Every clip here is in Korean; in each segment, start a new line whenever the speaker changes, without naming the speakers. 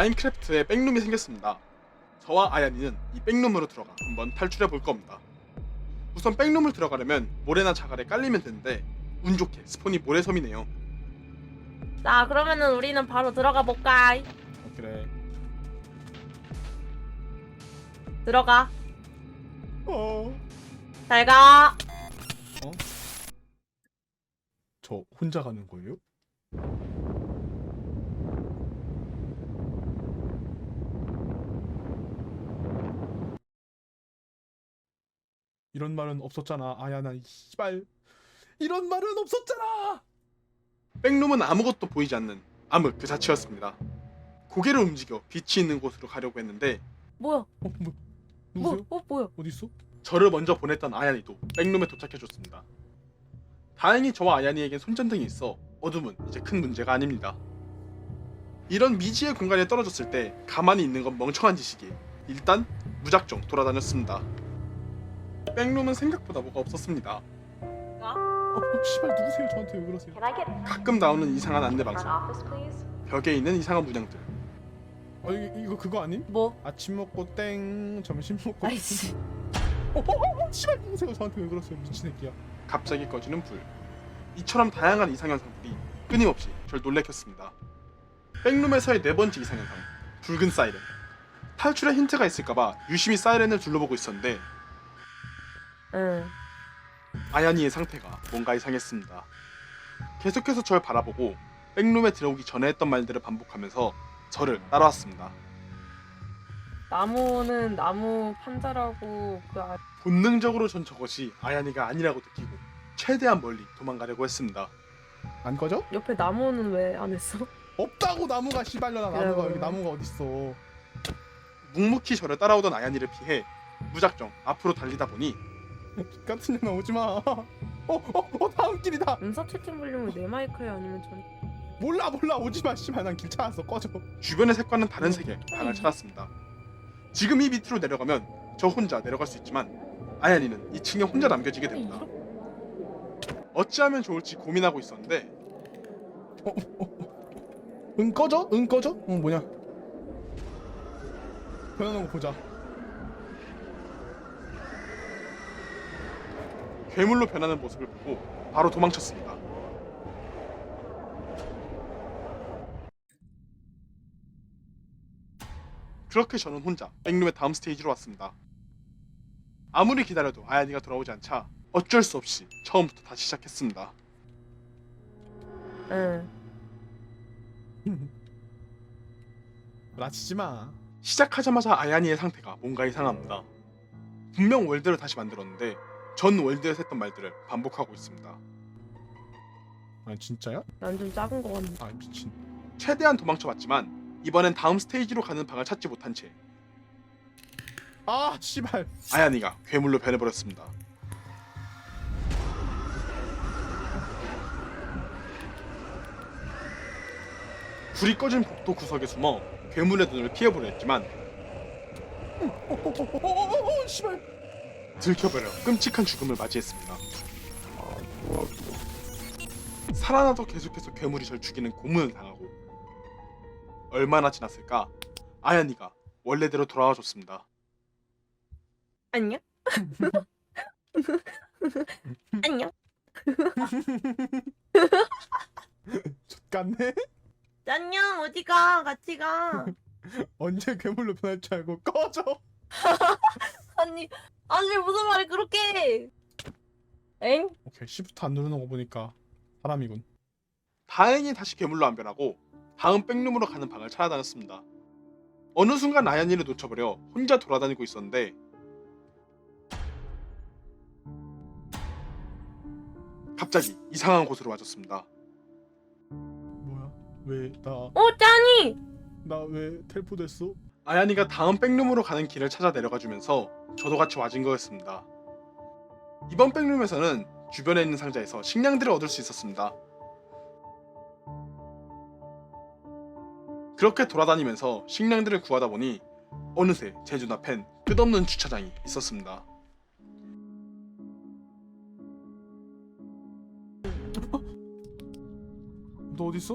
마인크래프트에 백룸이 생겼습니다. 저와 아야니는 이 백룸으로 들어가 한번 탈출해 볼 겁니다. 우선 백룸을 들어가려면 모래나 자갈에 깔리면 되는데 운 좋게 스폰이 모래섬이네요.
자 그러면은 우리는 바로 들어가 볼까?
어, 그래.
들어가.
어.
잘 가.
저 혼자 가는 거예요?
이런 말은 없었잖아. 아야 나 씨발 이런 말은 없었잖아.
백룸은 아무것도 보이지 않는 암흑 그 자체였습니다. 고개를 움직여 빛이 있는 곳으로 가려고 했는데
뭐야?
어, 뭐
뭐?
누구세요?
어 뭐야?
어디 있어?
저를 먼저 보냈던 아야니도 백룸에 도착해줬습니다. 다행히 저와 아야니에겐 손전등이 있어 어둠은 이제 큰 문제가 아닙니다. 이런 미지의 공간에 떨어졌을 때 가만히 있는 건 멍청한 짓이기에 일단 무작정 돌아다녔습니다. 백룸은 생각보다 뭐가 없었습니다.
어, 어 씨발 누구세요? 저한테 왜 그러세요?
Can I get
가끔 나오는 이상한 안내 방송,
office, please?
벽에 있는 이상한 문양들,
아 이거, 이거 그거 아님?
뭐?
아침 먹고 땡, 점심 먹고
아이씨.
어, 어, 어, 어, 씨발 누구세요? 저한테 왜 그러세요? 미친 새끼야.
갑자기 꺼지는 불. 이처럼 다양한 이상현상들이 끊임없이 절 놀래켰습니다. 백룸에서의 네 번째 이상현상, 붉은 사이렌. 탈출의 힌트가 있을까봐 유심히 사이렌을 둘러보고 있었는데
응.
아야니의 상태가 뭔가 이상했습니다. 계속해서 절 바라보고 백룸에 들어오기 전에 했던 말들을 반복하면서 저를 따라왔습니다.
나무는 나무 판자라고 그 아...
본능적으로 전 저것이 아야니가 아니라고 느끼고 최대한 멀리 도망가려고 했습니다.
안 꺼져?
옆에 나무는 왜 안 했어?
없다고 나무가 씨발려나 나무가
그래.
여기 나무가 어디 있어?
묵묵히 저를 따라오던 아야니를 피해 무작정 앞으로 달리다 보니
같은 년아 오지 마. 어, 어, 어 다음 길이다.
음사 채팅 볼륨을 내 마이크에 아니면 전
몰라 몰라 오지 마 씨발 난 길 찾았어 꺼져.
주변의 색과는 다른 색의 방을 찾았습니다. 지금 이 밑으로 내려가면 저 혼자 내려갈 수 있지만 아야니는 2층에 혼자 남겨지게 됩니다. 어찌하면 좋을지 고민하고 있었는데
응 꺼져? 응 꺼져? 응 뭐냐? 변하는 거 보자.
괴물로 변하는 모습을 보고 바로 도망쳤습니다. 그렇게 저는 혼자 백룸의 다음 스테이지로 왔습니다. 아무리 기다려도 아야니가 돌아오지 않자 어쩔 수 없이 처음부터 다시 시작했습니다.
응.
라치지 마.
시작하자마자 아야니의 상태가 뭔가 이상합니다. 분명 월드를 다시 만들었는데 전 월드에서 했던 말들을 반복하고 있습니다.
아 진짜야?
난 좀 작은 거 같네.
아 미친.
최대한 도망쳐봤지만 이번엔 다음 스테이지로 가는 방을 찾지 못한 채
아 씨발.
아야니가 괴물로 변해버렸습니다. 불이 꺼진 복도 구석에 숨어 괴물의 눈을 피해보려 했지만
어 어 어 어어 씨발.
들켜버려 끔찍한 죽음을 맞이했습니다. 살아나도 계속해서 괴물이 절 죽이는 고문을 당하고 얼마나 지났을까 아야니가 원래대로 돌아와 줬습니다.
안녕? 안녕?
족같네.
안녕 어디 가? 같이 가.
언제 괴물로 변할 줄 알고 꺼져.
아니 아니 무슨 말을 그렇게 해? 엥?
오케이 시프트 안 누르는 거 보니까 사람이군.
다행히 다시 괴물로 안 변하고 다음 백룸으로 가는 방을 찾아다녔습니다. 어느 순간 아야니를 놓쳐버려 혼자 돌아다니고 있었는데 갑자기 이상한 곳으로 와줬습니다.
뭐야?
왜나나어 짠이!
왜 텔포됐어?
아야니가 다음 백룸으로 가는 길을 찾아 내려가 주면서 저도 같이 와준 거였습니다. 이번 백룸에서는 주변에 있는 상자에서 식량들을 얻을 수 있었습니다. 그렇게 돌아다니면서 식량들을 구하다 보니 어느새 제 눈앞엔 끝없는 주차장이 있었습니다.
너 어디 있어?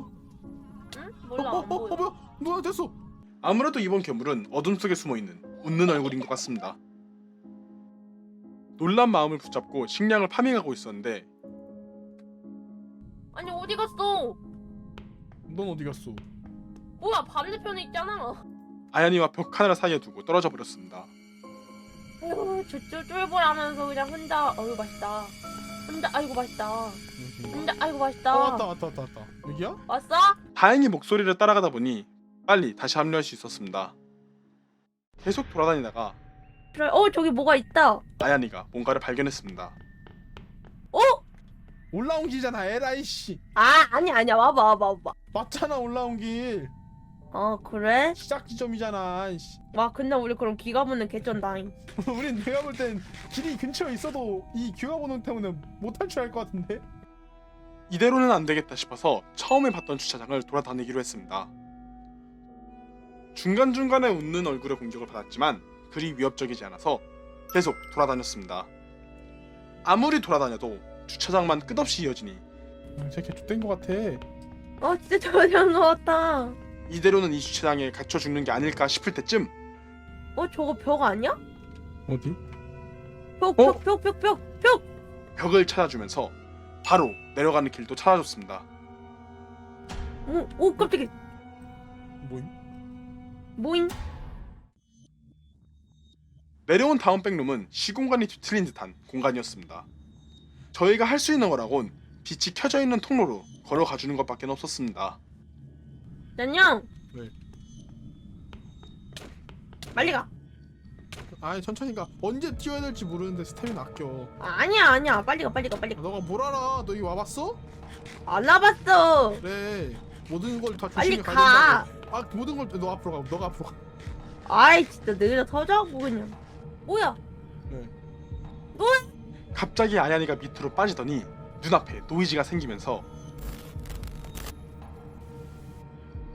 응? 몰라
어,
안
어, 어,
보여.
어, 뭐야? 누가 됐어?
아무래도 이번 괴물은 어둠 속에 숨어 있는 웃는 얼굴인 것 같습니다. 놀란 마음을 붙잡고 식량을 파밍하고 있었는데
아니 어디 갔어?
넌 어디 갔어?
뭐야 반대편에 있잖아.
아야니와 벽 하나 사이에 두고 떨어져 버렸습니다.
아유 저저 쫄보라면서 그냥 혼자 어유 맛있다. 혼자 아이고 맛있다.
여기.
혼자 아이고 맛있다.
어 왔다 왔다 왔다 왔다. 여기야?
왔어?
다행히 목소리를 따라가다 보니 빨리 다시 합류할 수 있었습니다. 계속 돌아다니다가
그래. 어 저기 뭐가 있다.
아야니가 뭔가를 발견했습니다.
어?
올라온 길잖아 에라이 씨.
아 아니 아니야 와봐 와봐 와봐.
맞잖아 올라온 길.
어 그래?
시작 지점이잖아. 씨.
와 근데 우리 그럼 기가보는 개쩐다잉.
우린 내가 볼 땐 길이 근처에 있어도 이 귀가번호 때문에 못 탈출할 것 같은데.
이대로는 안 되겠다 싶어서 처음에 봤던 주차장을 돌아다니기로 했습니다. 중간중간에 웃는 얼굴의 공격을 받았지만 그리 위협적이지 않아서 계속 돌아다녔습니다. 아무리 돌아다녀도 주차장만 끝없이 이어지니
음, 쟤 개쫓된 것 같아.
어 진짜 저런 거 같다.
이대로는 이 주차장에 갇혀 죽는 게 아닐까 싶을 때쯤
어 저거 벽 아니야?
어디?
벽
어?
벽 벽 벽 벽 벽.
벽을 찾아주면서 바로 내려가는 길도 찾아줬습니다.
오, 오 깜짝이.
뭐임?
모잉.
내려온 다음 백룸은 시공간이 뒤틀린 듯한 공간이었습니다. 저희가 할 수 있는 거라곤 빛이 켜져 있는 통로로 걸어가 주는 것밖에 없었습니다.
안녕.
네.
빨리 가.
아니 천천히 가. 언제 뛰어야 될지 모르는데 스태미나 아껴.
아, 아니야 아니야 빨리 가 빨리 가 빨리 가.
너가 뭘 알아? 너 여기 와봤어?
안 와봤어.
그래. 모든 걸다
빨리
조심히
가.
가야 된다고. 아 모든 걸 너 앞으로 가. 너가 앞으로 가.
아이 진짜 너희들 터져갖고 그냥. 뭐야?
네.
갑자기 아야니가 밑으로 빠지더니 눈앞에 노이즈가 생기면서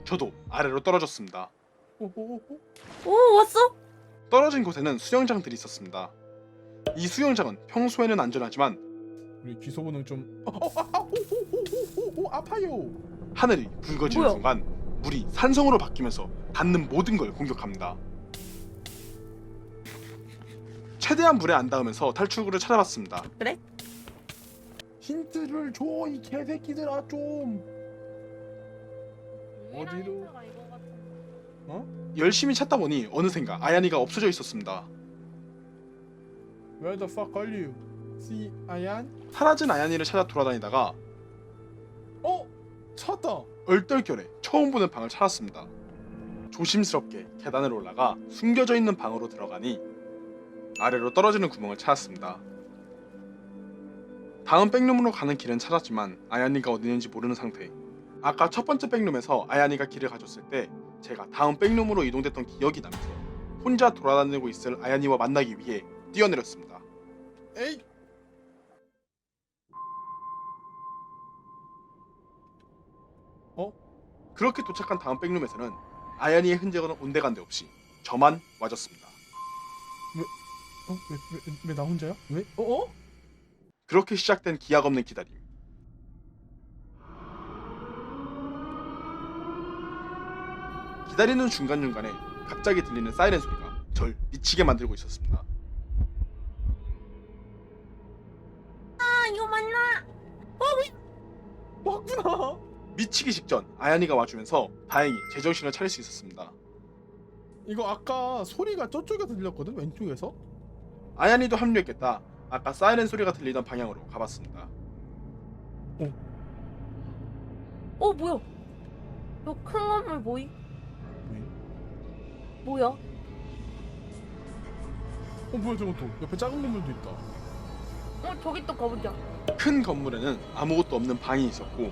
저도 아래로 떨어졌습니다.
오오오.
오 왔어?
떨어진 곳에는 수영장들이 있었습니다. 이 수영장은 평소에는 안전하지만
우리 기소 본능 좀. 어, 어, 아, 아, 오, 오, 오, 오, 오, 오, 아파요.
하늘이 붉어지는
뭐야?
순간 물이 산성으로 바뀌면서 닿는 모든 걸 공격합니다. 최대한 물에 안 닿으면서 탈출구를 찾아봤습니다.
힌트를 줘 이 개새끼들아 좀. 어디로?
열심히 찾다 보니 어느샌가 아야니가 없어져 있었습니다.
Where the fuck are you? See 아얀?
사라진 아야니를 찾아 돌아다니다가
어? 찾았다.
얼떨결에 처음 보는 방을 찾았습니다. 조심스럽게 계단을 올라가 숨겨져 있는 방으로 들어가니 아래로 떨어지는 구멍을 찾았습니다. 다음 백룸으로 가는 길은 찾았지만 아야니가 어디 있는지 모르는 상태. 아까 첫 번째 백룸에서 아야니가 길을 가졌을 때 제가 다음 백룸으로 이동됐던 기억이 나면서 혼자 돌아다니고 있을 아야니와 만나기 위해 뛰어내렸습니다.
에이.
그렇게 도착한 다음 백룸에서는 아야니의 흔적은 온데간데 없이 저만 와줬습니다.
어? 왜왜 왜나 혼자야? 왜? 어? 어?
그렇게 시작된 기약 없는 기다림. 기다리는 중간중간에 갑자기 들리는 사이렌 소리가 절 미치게 만들고 있었습니다.
아 이거 맞나?
맞구나.
미치기 직전 아야니가 와주면서 다행히 제정신을 차릴 수 있었습니다.
이거 아까 소리가 저쪽에서 들렸거든 왼쪽에서.
아야니도 합류했겠다. 아까 사이렌 소리가 들리던 방향으로 가봤습니다.
어 뭐야? 너큰 건물 뭐이? 뭐야?
어 뭐야 저것도 옆에 작은 건물도 있다.
어 저기 또 가보자.
큰 건물에는 아무것도 없는 방이 있었고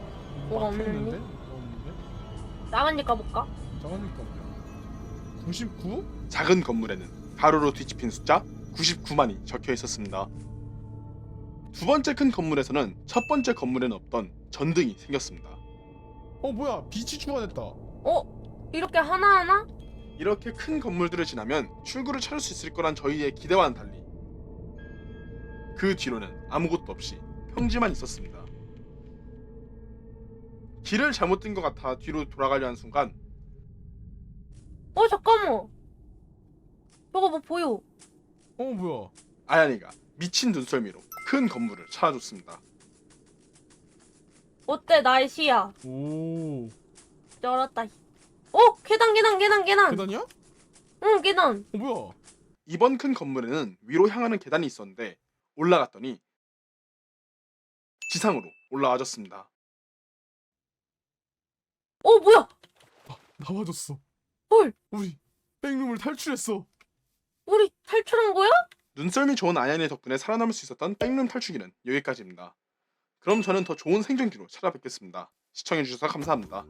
뭐가
막혀 있는데?
없는데?
뭐가 없는데?
나간지 가볼까?
작은 거 99?
작은 건물에는 가로로 뒤집힌 숫자 99만이 적혀 있었습니다. 두 번째 큰 건물에서는 첫 번째 건물에는 없던 전등이 생겼습니다.
어 뭐야 빛이 추가됐다.
어 이렇게 하나 하나?
이렇게 큰 건물들을 지나면 출구를 찾을 수 있을 거란 저희의 기대와는 달리 그 뒤로는 아무것도 없이 평지만 있었습니다. 길을 잘못 든 것 같아 뒤로 돌아가려 한 순간
어 잠깐만. 저거 뭐 보여?
어 뭐야?
아야니가 미친 눈썰미로 큰 건물을 찾아줬습니다.
어때 날씨야?
오
열었다. 어 계단 계단 계단 계단.
계단이야? 어
응 계단.
뭐야?
이번 큰 건물에는 위로 향하는 계단이 있었는데 올라갔더니 지상으로 올라와줬습니다.
어 뭐야?
나와줬어.
헐.
우리 백룸을 탈출했어.
우리 탈출한 거야?
눈썰미 좋은 아야니 덕분에 살아남을 수 있었던 백룸 탈출기는 여기까지입니다. 그럼 저는 더 좋은 생존기로 찾아뵙겠습니다. 시청해주셔서 감사합니다.